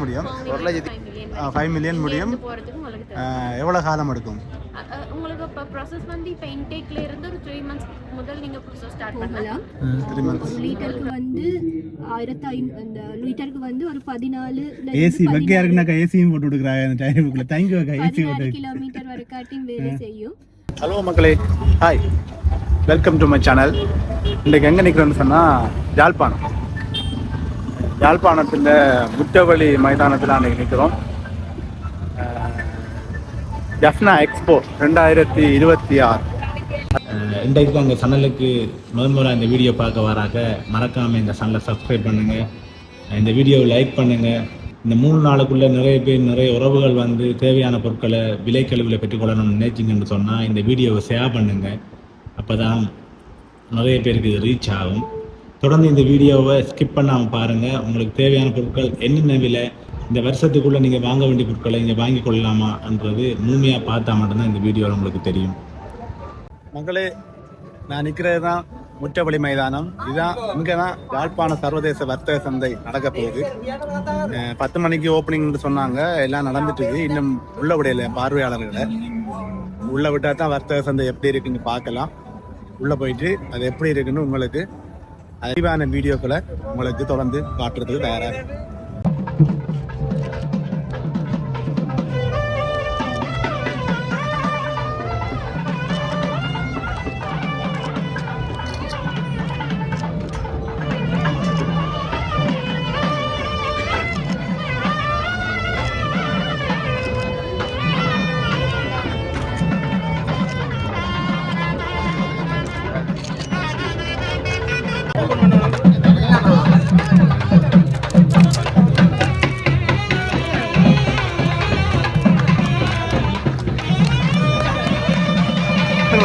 முடியும். ஒரு லட்சத்தி ஃபைவ் மில்லியன் முடியும். எவ்வளவு காலம் எடுக்கும்? உங்களுக்கு இப்போ ப்ராசஸ் வந்து இப்போ இன்டேக்ல இருந்து ஒரு த்ரீ மந்த்ஸ் முதல் நீங்கள் ப்ராசஸ் ஸ்டார்ட் பண்ணலாம். லிட்டருக்கு வந்து ஆயிரத்தி ஐநூ அந்த லிட்டருக்கு வந்து ஒரு பதினாலு ஏசி வெக்கையா இருக்குனாக்கா ஏசியும் போட்டு கொடுக்குறாங்க அந்த டைமுக்குள்ள தேங்க்யூ அக்கா ஏசி கிலோமீட்டர் வரைக்காட்டியும் வேலை செய்யும். ஹலோ மக்களே. Hi welcome to my channel இன்றைக்கு எங்கே நிற்கிறோன்னு சொன்னால் யாழ்ப்பாணம். யாழ்ப்பாணத்தில் முட்டவழி மைதானத்தில் அன்றைக்கி நிற்கிறோம் ஜஃப்னா எக்ஸ்போ ரெண்டாயிரத்தி இருபத்தி ஆறு. அஹ் இன்றைக்கு எங்கள் சேனலுக்கு முதல் முறை இந்த வீடியோ பார்க்க வராக்க மறக்காமல் எங்கள் சேனலை சப்ஸ்கிரைப் பண்ணுங்கள் இந்த வீடியோவை லைக் பண்ணுங்கள் இந்த மூணு நாளுக்குள்ளே நிறைய பேர் நிறைய உறவுகள் வந்து தேவையான பொருட்களை விலைக்கழிவில் பெற்றுக்கொள்ளணும்னு நினைச்சிங்கன்னு சொன்னால் இந்த வீடியோவை ஷேர் பண்ணுங்கள் அப்போ தான் நிறைய பேருக்கு இது ரீச் ஆகும். தொடர்ந்து இந்த வீடியோவை ஸ்கிப் பண்ணாமல் பாருங்கள் உங்களுக்கு தேவையான பொருட்கள் என்னென்ன விலை இந்த வருஷத்துக்குள்ளே நீங்கள் வாங்க வேண்டிய பொருட்களை இங்கே வாங்கி கொள்ளலாமான்றது முழுமையாக பார்த்தா மட்டும்தான் இந்த வீடியோவில் உங்களுக்கு தெரியும். மங்களே நான் நிற்கிறது தான் முற்றவழி மைதானம். இதுதான் இங்கே தான் யாழ்ப்பாண சர்வதேச வர்த்தக சந்தை நடக்க போகுது. பத்து மணிக்கு ஓப்பனிங்னு சொன்னாங்க. எல்லாம் நடந்துட்டு இன்னும் உள்ள விடையில பார்வையாளர்களை. உள்ள விட்டா தான் வர்த்தக சந்தை எப்படி இருக்குன்னு பார்க்கலாம். உள்ள போயிட்டு அது எப்படி இருக்குன்னு உங்களுக்கு அறிவான வீடியோக்களை உங்களுக்கு தொடர்ந்து காட்டுறதுக்கு தயாரா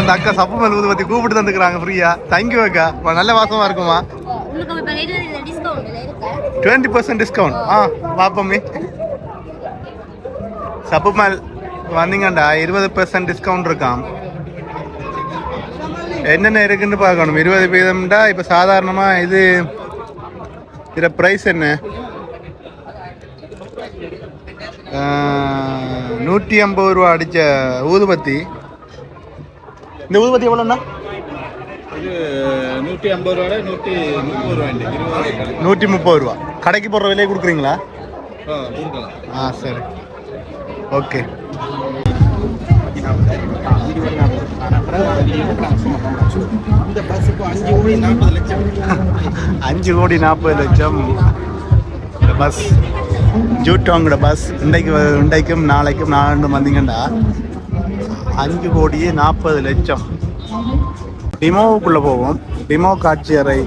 அந்த அக்கா சப்பு மேல் ஊதுபத்தி கூப்பிட்டு தந்துக்கிறாங்க ஃப்ரீயா தேங்க்யூ அக்கா. நல்ல வாசமா இருக்குமா? டுவெண்ட்டி பர்சன்ட் டிஸ்கவுண்ட் ஆ பாப்போமே சப்பு மேல் வந்தீங்கண்டா இருபது பர்சன்ட் டிஸ்கவுண்ட் இருக்காம். என்னென்ன இருக்குன்னு பார்க்கணும். இருபது வீதம்டா இப்போ சாதாரணமாக இது இதில் ப்ரைஸ் என்ன? நூற்றி ஐம்பது ரூபா அடித்த ஊதுபத்தி. இந்த ஊதுபத்தி எவ்வளோண்ணா? இது நூற்றி ஐம்பது ரூபா நூற்றி முப்பது ரூபாய் நூற்றி முப்பது ரூபா. கடைக்கு போடுற விலையை கொடுக்குறீங்களா? ஆ சரி. ஓகே. அஞ்சு கோடி நாற்பது லட்சம். இந்த பஸ் ஜூட்டோங்கட பஸ் இன்றைக்கு இன்றைக்கும் நாளைக்கும் நாலு வந்தீங்கன்னா அஞ்சு கோடியே நாற்பது லட்சம். டிமோவுக்குள்ளே போவோம். டிமோ காட்சி அறை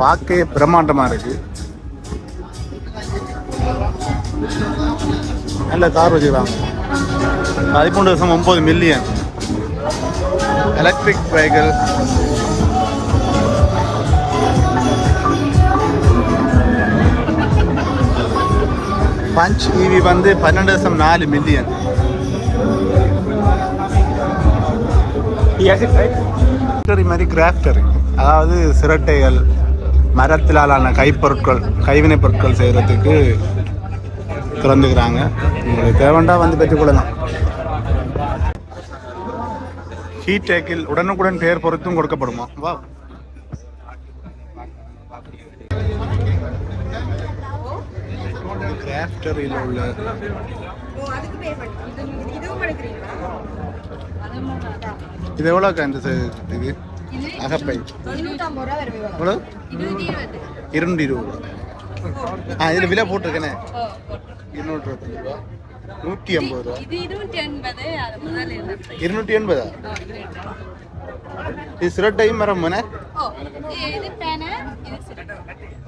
பார்க்க பிரம்மாண்டமாக இருக்கு. நல்ல கார் வச்சுக்கிறாங்க பதிமூணு வருஷம் ஒம்பது million electric vehicle Punch EV வந்து பன்னெண்டு வருஷம் நாலு மில்லியன் ஃபேக்டரி மாதிரி கிராஃப்டரி அதாவது சிரட்டைகள் மரத்திலான கைப்பொருட்கள் கைவினைப் பொருட்கள் செய்கிறதுக்கு திறந்துக்கிறாங்க. உங்களுக்கு தேவைண்டா வந்து பெற்றுக்கொள்ளலாம் ஹீட் டேக்கில் உடனுக்குடன் பெயர் பொருத்தும் கொடுக்கப்படுமா? வா கிராஃப்டரியில் உள்ள இது எவ்வளோக்கா இந்த இது? அகப்பை. எவ்வளோ இருநூற்றி இருபது. ரூபா ஆ இதில் விலை போட்டிருக்கேனே. இருநூற்றி இருபத்தஞ்சு ரூபா. நூற்றி ஐம்பது ரூபா. இருநூற்றி எண்பது இது சிரட்டையும் மரம் மன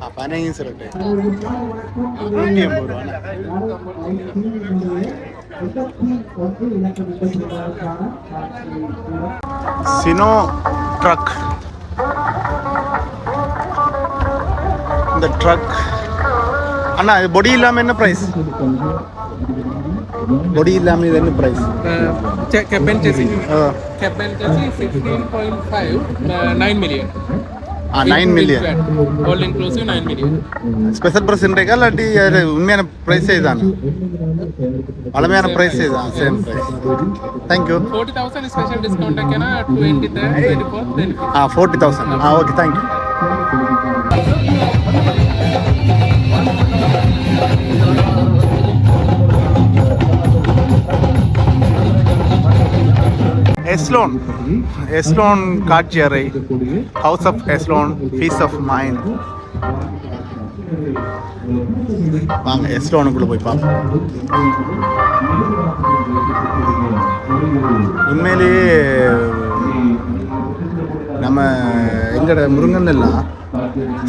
ஆ பனையும் சிரட்டை. நூற்றி ஐம்பது ரூபாண்ணே. சினோ ட்ரக் இந்த ட்ரக் அண்ணா இது பொடி இல்லாமல் என்ன ப்ரைஸ் பொடி இல்லாமல் இது என்ன price Capen chassis. Capen chassis 16.5, uh, 9 million. Ah nine million All inclusive 9 million. Special price இருக்கா இல்லாட்டி அது உண்மையான ப்ரைஸே தான் பழமையான ப்ரைஸே தான் same price thank you 40,000 is special discount again, 23rd, 24th, 25th. Ah forty thousand ah okay Slon Slon காட்சி அறை house of Slon peace of mind வாங்க எஸ்லோனுக்குள்ளே போய் பார்ப்போம். உண்மையிலேயே நம்ம எங்கட முருங்கன் எல்லாம்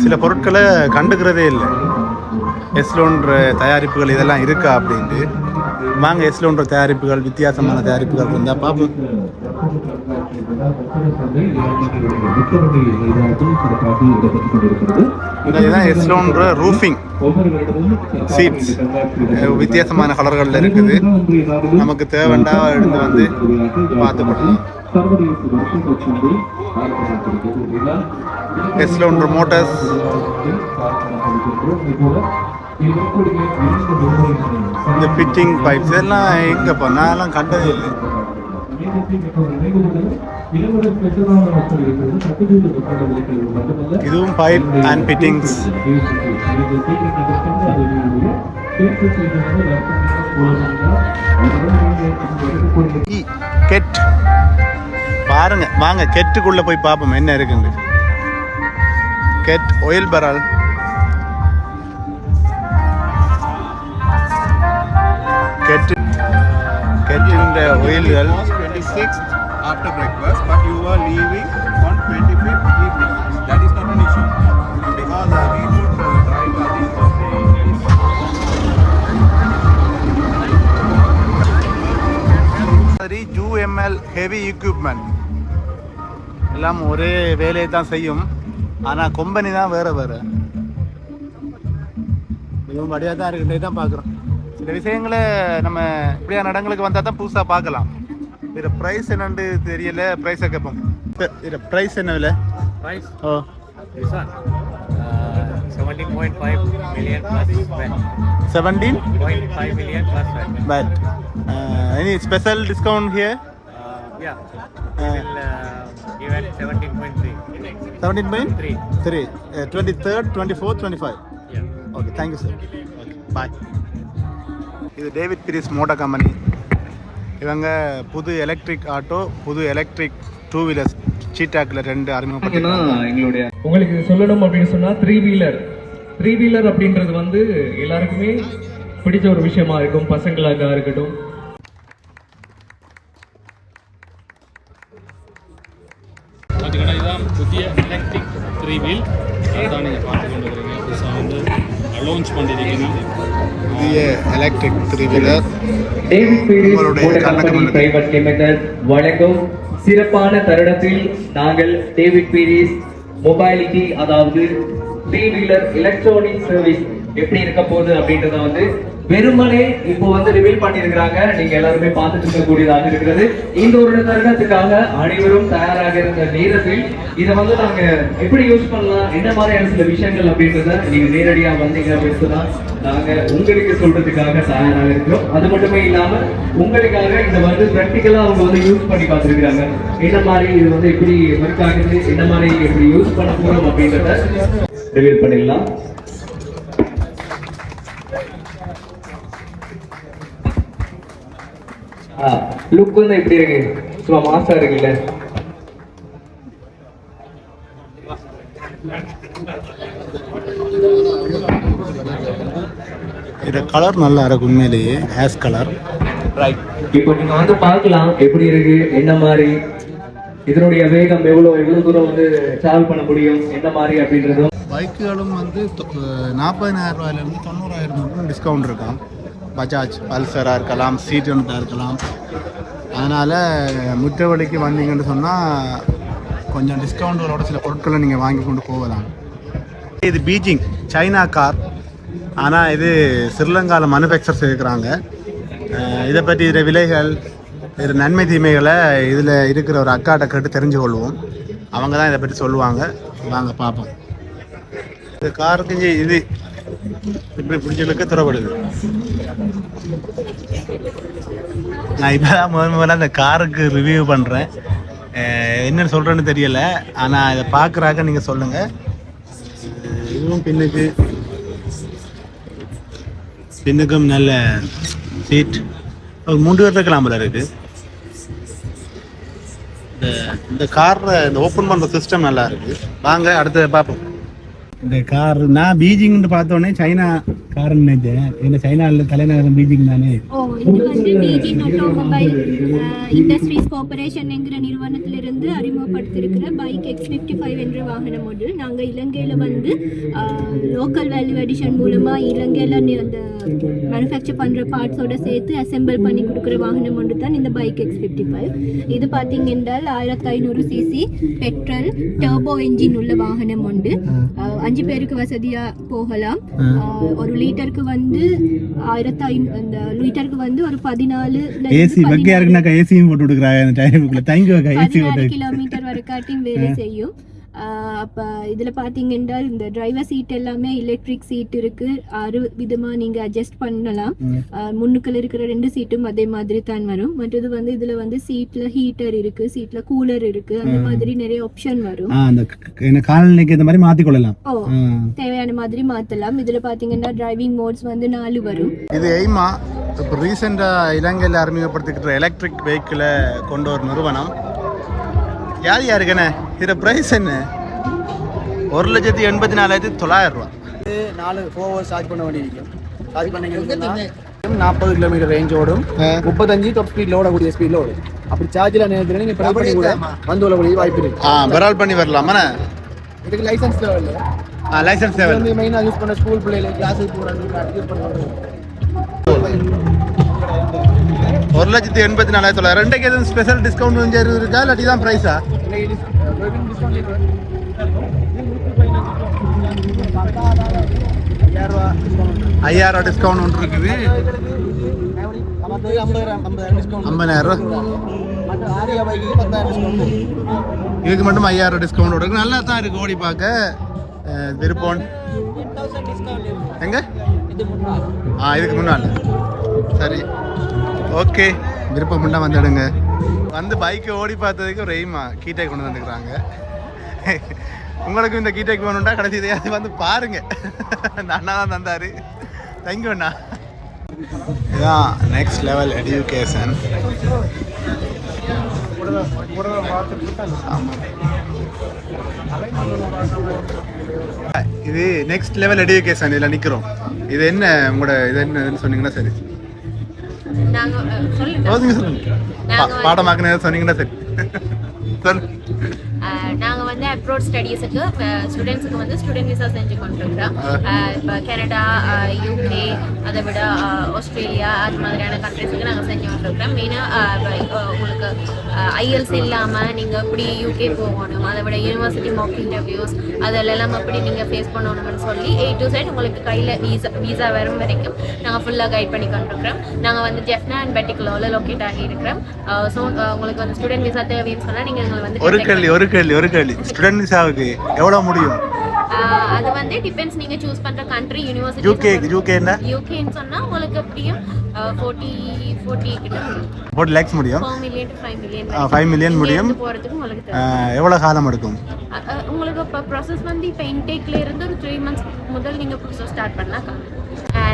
சில பொருட்களை கண்டுக்கிறதே இல்லை. எஸ்லோன்ற தயாரிப்புகள் இதெல்லாம் இருக்கா அப்படின்ட்டு. வாங்க எஸ்லோன்ற தயாரிப்புகள் வித்தியாசமான தயாரிப்புகள் இருந்தால் பார்ப்போம். இதுதான் எஸ்லோன்ற ரூஃபிங் சீட்ஸ் வித்தியாசமான கலர்களில் இருக்குது. நமக்கு தேவைண்டா எடுத்து வந்து பார்த்து கொள்ளலாம் எஸ்லோன்ற மோட்டர்ஸ் இந்த ஃபிட்டிங் பைப்ஸ் எல்லாம் எங்கப்பா நான் எல்லாம் கண்டதே இல்லை. இதுவும் பைப் அண்ட் ஃபிட்டிங்ஸ் கெட். பாருங்க வாங்க கெட்டுக்குள்ள போய் பார்ப்போம் என்ன இருக்குன்னு. Get oil barrel. கெட் கெட்டின் ஒயில்கள் 26th after breakfast, but you were leaving on 25th evening. That is not an issue. Because uh, we would uh, drive uh, these சரி ஜூஎம்எல் heavy equipment எல்லாம் ஒரே வேலையை தான் செய்யும். ஆனால் கம்பெனி தான் வேறு வேறு. மிகவும் வடியாக தான் இருக்குன்றே தான் பார்க்குறோம். சில விஷயங்களை நம்ம இப்படியான இடங்களுக்கு வந்தால் தான் புதுசாக பார்க்கலாம். இதில் ப்ரைஸ் என்னன்னு தெரியல ப்ரைஸை கேட்போம் இதில் ப்ரைஸ் என்ன விலை? Price? Oh this one uh, 17.5 million plus VAT. Seventeen 0.5 million plus VAT. But any special discount here Uh, yeah, we will uh, give at 17.3. Seventeen point Three. Three twenty third twenty four twenty five Yeah. Okay thank you sir okay bye இது David Pieris motor company இவங்க புது electric auto புது electric two wheelers சீட்டாக்கில் ரெண்டு எங்களுடைய உங்களுக்கு இது சொல்லணும் அப்படின்னு சொன்னா த்ரீ வீலர் த்ரீ வீலர் அப்படின்றது வந்து எல்லாருக்குமே பிடிச்ச ஒரு விஷயமா இருக்கும் பசங்களாக இருக்கட்டும். பார்த்தீங்கன்னா இதுதான் புதிய எலக்ட்ரிக் த்ரீ வீல் அதுதான் நீங்கள் பார்த்து கொண்டு வரீங்க புதுசாக வந்து லான்ச் பண்ணியிருக்கீங்க. புதிய எலக்ட்ரிக் த்ரீ வீலர் உங்களுடைய வழங்கும் சிறப்பான தருணத்தில் நாங்கள் டேவிட் பீரிஸ் மொபைலிட்டி அதாவது த்ரீ வீலர் எலக்ட்ரானிக் சர்வீஸ் எப்படி இருக்க போகுது அப்படின்றத வந்து வெறுமனே இப்போ வந்து ரிவீல் பண்ணியிருக்கிறாங்க. நீங்க எல்லாருமே பார்த்துட்டு இருக்கக்கூடியதாக இருக்கிறது. இந்த ஒரு தருணத்துக்காக அனைவரும் தயாராக இருந்த நேரத்தில் இதை வந்து நாங்க எப்படி யூஸ் பண்ணலாம்? என்ன மாதிரியான சில விஷயங்கள் அப்படின்றத நீங்க நேரடியா வந்தீங்க அப்படின்னு சொன்னா நாங்க உங்களுக்கு சொல்றதுக்காக தயாராக இருக்கிறோம். அது மட்டுமே இல்லாம உங்களுக்காக இதை வந்து ப்ராக்டிக்கலா அவங்க வந்து யூஸ் பண்ணி பார்த்துருக்காங்க என்ன மாதிரி இது வந்து எப்படி ஒர்க் ஆகுது? என்ன மாதிரி எப்படி யூஸ் பண்ண போறோம் அப்படின்றத ரிவீல் பண்ணிடலாம். லுக் வந்து எப்படி இருக்கு? சும்மா மாசா இருக்குல்ல. இது கலர் நல்லா இருக்கு உண்மையிலேயே ஹேஸ் கலர் ரைட் இப்போ நீங்க வந்து பார்க்கலாம் எப்படி இருக்கு என்ன மாதிரி இதனுடைய வேகம் எவ்வளவு எவ்வளவு தூரம் வந்து டிராவல் பண்ண முடியும் என்ன மாதிரி அப்படின்றதும். பைக்குகளும் வந்து நாற்பதினாயிரம் ரூபாயிலேருந்து தொண்ணூறாயிரம் வரைக்கும் டிஸ்கவுண்ட் இருக்காம். பஜாஜ் பல்சராக இருக்கலாம் சீட்டன்ட்டாக இருக்கலாம். அதனால் முற்றவழிக்கு வந்தீங்கன்னு சொன்னால் கொஞ்சம் டிஸ்கவுண்ட்களோட சில பொருட்களை நீங்கள் வாங்கி கொண்டு போகலாம். இது பீஜிங் சைனா கார். ஆனால் இது ஸ்ரீலங்காவில் மேனுஃபேக்சர் செய்திருக்கிறாங்க. இதை பற்றி இதில் விலைகள் இதில் நன்மை தீமைகளை இதில் இருக்கிற ஒரு அக்காட்ட கேட்டு தெரிஞ்சு கொள்வோம் அவங்க தான் இதை பற்றி சொல்லுவாங்க. வாங்க பார்ப்போம். இது காருக்கு இது இப்படி பிடிச்சவங்களுக்கு துறப்படுது நான் இப்போ தான் முதல் முதல்ல அந்த காருக்கு ரிவ்யூ பண்ணுறேன் என்னன்னு சொல்கிறேன்னு தெரியல. ஆனால் இதை பார்க்குறாக்க நீங்கள் சொல்லுங்கள் இதுவும் பின்னுக்கு. பின்னுக்கும் நல்ல சீட் ஒரு மூன்று பேர் இருக்கலாம் போல இருக்கு. இந்த இந்த காரில் இந்த ஓப்பன் பண்ணுற சிஸ்டம் நல்லா இருக்கு. வாங்க அடுத்து பார்ப்போம். இந்த கார் நான் பீஜிங்னு பார்த்தோன்னே சைனா காருன்னு நினைச்சேன். ஏன்னா சைனாவில் தலைநகரம் பீஜிங் தானே? ஓ இது வந்து பீஜிங் ஆட்டோமொபைல் இண்டஸ்ட்ரீஸ் கோஆபரேஷன்ங்கிற நிறுவனத்திலிருந்து அறிமுகப்படுத்தியிருக்கிற பைக் எக்ஸ் ஃபிஃப்டி ஃபைவ் என்ற வாகன மாடல் நாங்கள் இலங்கையில் வந்து லோக்கல் வேல்யூ எடிஷன் மூலமாக இலங்கையில் அந்த மேனுஃபேக்சர் பண்ணுற பார்ட்ஸோட சேர்த்து அசெம்பிள் பண்ணி கொடுக்குற வாகனம் ஒன்று தான் இந்த பைக் எக்ஸ் ஃபிஃப்டி ஃபைவ் இது பார்த்தீங்கன்றால் ஆயிரத்தி ஐநூறு சிசி பெட்ரோல் டர்போ என்ஜின் உள்ள வாகனம் உண்டு அஞ்சு பேருக்கு வசதியாக போகலாம். ஒரு லிட்டருக்கு வந்து ஆயிரத்தி ஐநூ அந்த லிட்டருக்கு வந்து ஒரு பதினாலு ஏசி வக்கையா இருக்குனாக்கா ஏசியும் போட்டு கொடுக்குறாங்க. அந்த டைமுக்குள்ள அக்கா ஏசி கிலோமீட்டர் வரைக்காட்டியும் வேலை செய்யும். அப்ப இதுல பாத்தீங்கன்னா இந்த டிரைவர் சீட் எல்லாமே எலக்ட்ரிக் சீட் இருக்கு. ஆறு விதமா நீங்க அட்ஜஸ்ட் பண்ணலாம். ஆஹ் முன்னுக்குள்ள இருக்கிற ரெண்டு சீட்டும் அதே மாதிரி தான் வரும். மற்றது வந்து இதுல வந்து சீட்ல ஹீட்டர் இருக்கு சீட்ல கூலர் இருக்கு. அந்த மாதிரி நிறைய ஆப்ஷன் வரும். ஆ அந்த என்ன காலநிலைக்கு இந்த மாதிரி மாற்றி கொள்ளலாம் ஓ. தேவையான மாதிரி மாத்தலாம். இதுல பாத்தீங்கன்னா டிரைவிங் மோட்ஸ் வந்து நாலு வரும். இது எய்மா இப்போ ரீசெண்டாக இலங்கையில் அறிமுகப்படுத்திக்கிட்ட எலக்ட்ரிக் வெஹிக்கிளை கொண்ட ஒரு நிறுவனம். யார் யாருக்குண்ணே? இதில் ப்ரைஸ் என்ன? ஒரு லட்சத்தி எண்பத்தி நாலாயிரத்தி தொள்ளாயிரம் ரூபா. நாலு ஃபோர் ஹவர்ஸ் சார்ஜ் பண்ண வேண்டியிருக்கும் சார்ஜ் பண்ணீங்கன்னா நாற்பது கிலோமீட்டர் ரேஞ்ச் ஓடும். முப்பத்தஞ்சு டாப் ஸ்பீட்ல ஓடக்கூடிய ஸ்பீட்ல ஓடும். அப்படி சார்ஜில் நேரத்தில் நீங்கள் ட்ரை பண்ணி கூட வந்து வரக்கூடிய வாய்ப்பு இருக்கு. ஆ பெரால் பண்ணி வரலாமாண்ணே? இதுக்கு லைசன்ஸ் தேவை இல்லை ஆ லைசன்ஸ் தேவை மெயினாக யூஸ் பண்ண ஸ்கூல் பிள்ளைகள் கிளாஸுக்கு போகிறாங்க ஒரு லட்சத்தி எண்பத்தி நாலாயிரத்தி தொள்ளாயிரம். ரெண்டுக்கு எதுவும் ஸ்பெஷல் டிஸ்கவுண்ட் கொஞ்சம் இருக்கா? இல்லாட்டி தான் ப்ரைஸா ஐயாயிரம் டிஸ்கவுண்ட் ஒன்று இருக்குது. ஐம்பதாயிரம் இதுக்கு மட்டும் ஐயாயிரம் டிஸ்கவுண்ட் இருக்கு. நல்லா தான் இருக்கு ஓடி பார்க்க. விருப்பம் எங்க? ஆ இதுக்கு முன்னால் சரி. ஓகே. விருப்பம் முன்னா வந்துடுங்க. வந்து பைக்கை ஓடி பார்த்ததுக்கு ஒரு எய்மா கீட்டை கொண்டு வந்துக்கிறாங்க. உங்களுக்கு இந்த கீட்டைக்கு வேணும்டா கடைசி இதையாவது வந்து பாருங்க. இந்த அண்ணா தான் தந்தாரு. தேங்க்யூ அண்ணா. இதுதான் நெக்ஸ்ட் லெவல் எஜுகேஷன் இது நெக்ஸ்ட் லெவல் எஜுகேஷன் இதில் நிற்கிறோம் இது என்ன உங்களோட இது என்னன்னு சொன்னீங்கன்னா சரி. நாங்க சொல்லுங்க. பாடமாக்குன்னு சொன்னீங்கன்னா சரி. சொல்லு. நாங்கள் வந்து அப்ரோட் ஸ்டடீஸுக்கு ஸ்டூடெண்ட்ஸுக்கு வந்து ஸ்டூடெண்ட் விசா செஞ்சு கொண்டிருக்கிறோம் இப்போ கனடா யூகே அதை விட ஆஸ்திரேலியா அது மாதிரியான கண்ட்ரிஸுக்கு நாங்கள் செஞ்சு கொண்டிருக்கிறோம் மெயினாக உங்களுக்கு ஐஎல்ஸ் இல்லாமல் நீங்கள் எப்படி யூகே போகணும் அதை விட யூனிவர்சிட்டி மாக் இன்டர்வியூஸ் அதெல்லாம் எப்படி நீங்கள் ஃபேஸ் பண்ணணும்னு சொல்லி ஏ டு சைட் உங்களுக்கு கையில் வீசா வீசா வரும் வரைக்கும் நாங்கள் ஃபுல்லாக கைட் பண்ணி கொண்டிருக்கிறோம். நாங்கள் வந்து ஜெஃப்னா அண்ட் பெட்டிகுலோவில் லொக்கேட் ஆகி இருக்கிறோம். ஸோ உங்களுக்கு வந்து ஸ்டூடெண்ட் விசா தேவைன்னு சொன்னால் நீங்கள் எங்களை வந்து ஒரு கல்வி ஒரு கேள்வி ஒரு கேள்வி. ஸ்டூடெண்ட் விசாவுக்கு எவ்வளோ முடியும்? அது வந்து டிபெண்ட்ஸ் நீங்க சூஸ் பண்ற கண்ட்ரி யூனிவர்சிட்டி யூகே யூகே என்ன? யூகேன்னு சொன்னா உங்களுக்கு எப்படியும் ஃபோர்ட்டி ஃபோர்ட்டி கிட்ட ஃபோர்ட்டி லேக்ஸ் முடியும். Four million to five million ah, five million முடியும். போறதுக்கு உங்களுக்கு தேவை. அஹ், எவ்வளோ காலம் எடுக்கும்? உங்களுக்கு இப்போ ப்ராசஸ் வந்து இப்போ இன்டேக்ல இருந்து ஒரு த்ரீ மந்த்ஸ் முதல் நீங்க ப்ராசஸ் ஸ்டார்ட் பண்ணலாம்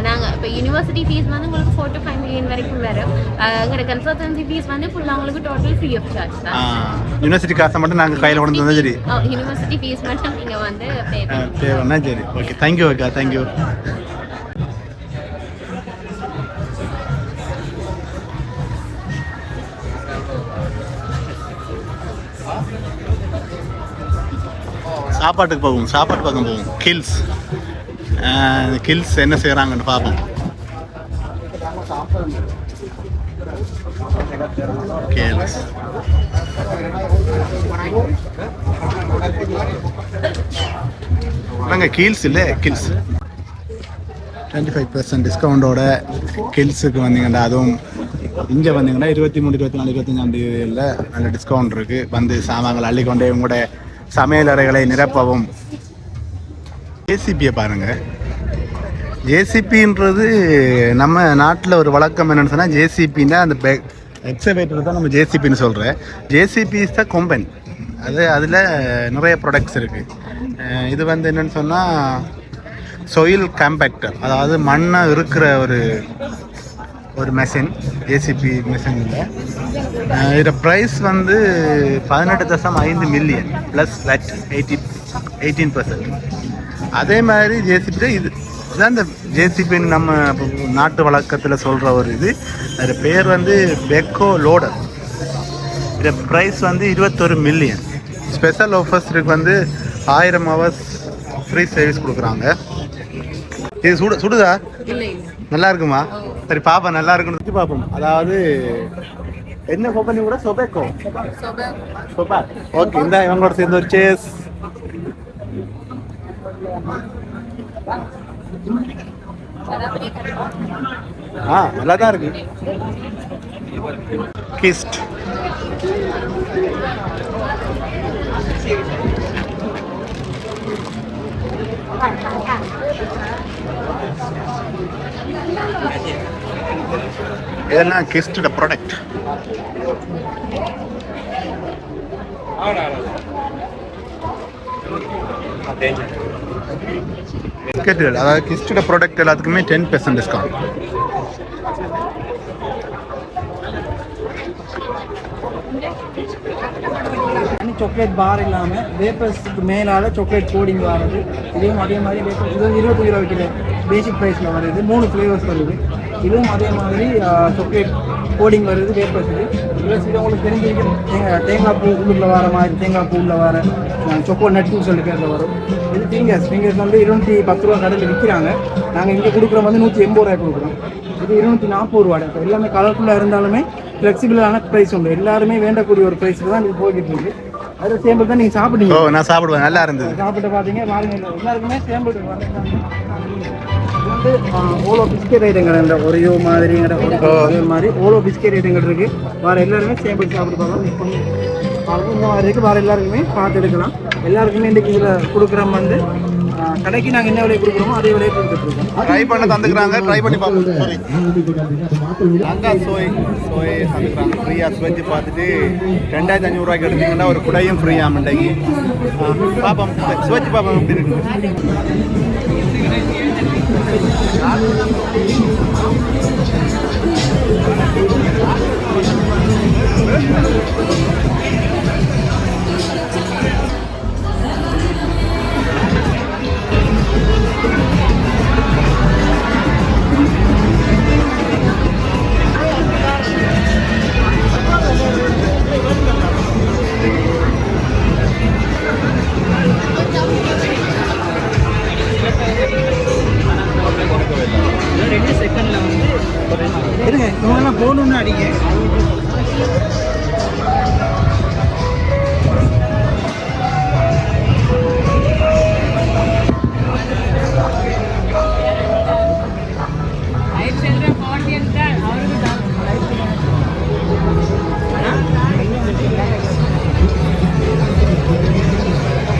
நாங்கள் இப்போ யூனிவர்சிட்டி ஃபீஸ் வந்து உங்களுக்கு ஃபோர் டு ஃபைவ் மில்லியன் வரைக்கும் வரும். எங்களோட கன்சல்டன்சி ஃபீஸ் வந்து ஃபுல்லாக உங்களுக்கு டோட்டல் ஃப்ரீ ஆஃப் சார்ஜ் தான். யூனிவர்சிட்டி காசை மட்டும் நாங்கள் கையில் கொண்டு வந்தால் சரி. யூனிவர்சிட்டி ஃபீஸ் மட்டும் நீங்கள் வந்து பே தேவைன்னா சரி. ஓகே தேங்க்யூ அக்கா தேங்க்யூ சாப்பாட்டுக்கு போகும் சாப்பாட்டு பக்கம் போகும் கில்ஸ் கில்ஸ் என்ன செய்கிறாங்கன்னு பார்ப்போம். கில்ஸ் நாங்கள் கீல்ஸ் இல்லை கில்ஸ் டுவெண்ட்டி ஃபைவ் பர்சன்ட் டிஸ்கவுண்டோட கில்ஸுக்கு வந்தீங்கன்னா அதுவும் இங்கே வந்தீங்கன்னா இருபத்தி மூணு இருபத்தி நாலு இருபத்தஞ்சாம் தேதியில் நல்ல டிஸ்கவுண்ட் இருக்குது வந்து சாமான்கள் அள்ளிக்கொண்டே உங்களோட சமையல் அறைகளை நிரப்பவும் ஜேசிபியை பாருங்கள் ஜேசிபின்றது நம்ம நாட்டில் ஒரு வழக்கம் என்னென்னு சொன்னால் ஜேசிபின்னா அந்த பெ எக்ஸவேட்டர் தான் நம்ம ஜேசிபின்னு சொல்கிறேன் ஜேசிபி இஸ் த கொம்பன் அது அதில் நிறைய ப்ராடக்ட்ஸ் இருக்குது இது வந்து என்னன்னு சொன்னால் சொயில் காம்பேக்டர் அதாவது மண்ணை இருக்கிற ஒரு ஒரு மெஷின் ஜேசிபி மெஷினில் இதோட ப்ரைஸ் வந்து பதினெட்டு தசம் ஐந்து million plus VAT eighty eighteen percent அதே மாதிரி ஜேசிபி இது இதுதான் இந்த ஜேசிபின்னு நம்ம நாட்டு வழக்கத்தில் சொல்கிற ஒரு இது. அது பேர் வந்து பெக்கோ லோடர் இதோட ப்ரைஸ் வந்து இருபத்தொரு மில்லியன் ஸ்பெஷல் ஆஃபர்ஸருக்கு வந்து ஆயிரம் ஹவர்ஸ் ஃப்ரீ சர்வீஸ் கொடுக்குறாங்க. இது சுடு சுடுதா? நல்லா இருக்குமா? சரி பாப்பா நல்லா இருக்குன்னு பார்ப்போம் அதாவது என்ன கம்பெனி கூட? சொபேக்கோ சொபா ஓகே இந்த இவங்களோட சேர்ந்து ஒரு சேஸ் ஆ நல்லா தான் இருக்கு கிஸ்ட் இதெல்லாம் கிஸ்டோட ப்ராடக்ட் பிஸ்கெட்டுகள் அதாவது கிஸ்டோட ப்ராடக்ட் எல்லாத்துக்குமே ten percent discount chocolate bar இல்லாமல் வேப்பர்ஸ்க்கு மேலால் சாக்லேட் கோடிங் வருது இதையும் அதே மாதிரி வேப்பர்ஸ் இதுவும் இருபத்தஞ்சு ரூபா விற்கிற பேசிக் ப்ரைஸில் வருது. மூணு ஃப்ளேவர்ஸ் வருது. இதுவும் அதே மாதிரி சாக்லேட் கோடிங் வருது வேப்பர்ஸ் ப்ளஸ் இது உங்களுக்கு தெரிஞ்சிருக்கு தேங்காய் தேங்காய் பூ உள்ளுக்குள்ள வர மாதிரி தேங்காய் பூ உள்ள வர சொக்கோ நட்னு சொல்லி பேரில் வரும். இது ஃபிங்கர்ஸ் ஃபிங்கர்ஸ் வந்து இருநூற்றி பத்து ரூபா கடையில் விற்கிறாங்க நாங்கள் இங்கே கொடுக்குறோம் வந்து நூற்றி எண்பது ரூபாய் கொடுக்குறோம். இது இருநூற்றி நாற்பது ரூபா இப்போ எல்லாமே கலர்ஃபுல்லாக இருந்தாலுமே ஃப்ளெக்சிபிளான ப்ரைஸ் உண்டு. எல்லாருமே வேண்டக்கூடிய ஒரு ப்ரைஸில் தான் இது போய்கிட்டு இருக்கு. அது சேம்பிள் தான் நீங்கள் சாப்பிட்டீங்க. நான் சாப்பிடுவேன். நல்லா இருந்தது. சாப்பிட்டு பார்த்தீங்க பாருங்க. எல்லாருக்குமே சேம்பிள் வந்து ஓலோ பிஸ்கெட் ஐட்டங்கள் இந்த ஒரியோ மாதிரிங்கிற ஒரு ஒரு மாதிரி ஓலோ பிஸ்கெட் ஐட்டங்கள் இருக்கு. வேறு எல்லாருமே சேம்பிள் சாப்பிட்டு பார்க்கலாம். மிஸ் பண்ணி இந்த மாதிரி இருக்கு. வேறு எல்லாருக்குமே பார்த்து எடுக்கலாம். எல்லாருக்குமே இன்றைக்கி இதில் கொடுக்குறோம் வந்து கடைக்கு நாங்கள் என்ன விலை கொடுக்குறோமோ அதே விலையை கொடுத்துட்ருக்கோம் ட்ரை பண்ண தந்துக்கிறாங்க. ட்ரை பண்ணி பார்ப்போம் சாரி அங்கா சோய் சோய் தந்துக்கிறாங்க. ஃப்ரீயாக சுவைச்சு பார்த்துட்டு ரெண்டாயிரத்தி அஞ்சூறுரூவாய்க்கு எடுத்தீங்கன்னா ஒரு குடையும் ஃப்ரீயாக மண்டைக்கு. பார்ப்போம் சுவைச்சு பார்ப்போம் எப்படி இருக்கு ரெண்டு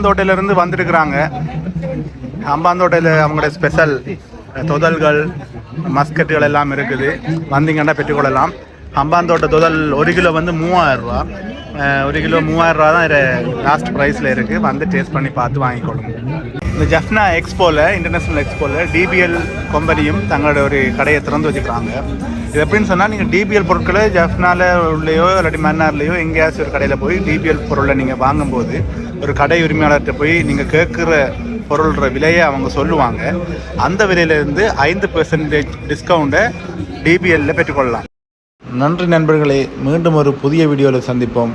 அம்பாந்தோட்டையிலேருந்து வந்திருக்கிறாங்க. அம்பாந்தோட்டையில் அவங்களுடைய ஸ்பெஷல் தொதல்கள் மஸ்கட்டுகள் எல்லாம் இருக்குது. வந்தீங்கன்னா பெற்றுக்கொள்ளலாம். அம்பாந்தோட்ட தொதல் ஒரு கிலோ வந்து மூவாயிரம் ரூபா. ஒரு கிலோ மூவாயிரம் ரூபா தான் லாஸ்ட் ப்ரைஸில் இருக்குது வந்து டேஸ்ட் பண்ணி பார்த்து வாங்கிக்கொள்ளுங்க. இந்த ஜஃப்னா எக்ஸ்போவில் இன்டர்நேஷ்னல் எக்ஸ்போவில் டிபிஎல் கம்பெனியும் தங்களோட ஒரு கடையை திறந்து வச்சுக்கிறாங்க. இது எப்படின்னு சொன்னால் நீங்கள் டிபிஎல் பொருட்களை ஜஃப்னாவில் உள்ளேயோ இல்லாட்டி மன்னார்லேயோ எங்கேயாச்சும் ஒரு கடையில் போய் டிபிஎல் பொருளை நீங்கள் வாங்கும்போது ஒரு கடை உரிமையாளர்கிட்ட போய் நீங்கள் கேட்குற பொருள்ற விலையை அவங்க சொல்லுவாங்க. அந்த விலையிலேருந்து ஐந்து பெர்சன்டேஜ் டிஸ்கவுண்ட்டை டிபிஎல்ல பெற்றுக்கொள்ளலாம். நன்றி நண்பர்களே மீண்டும் ஒரு புதிய வீடியோவில் சந்திப்போம்.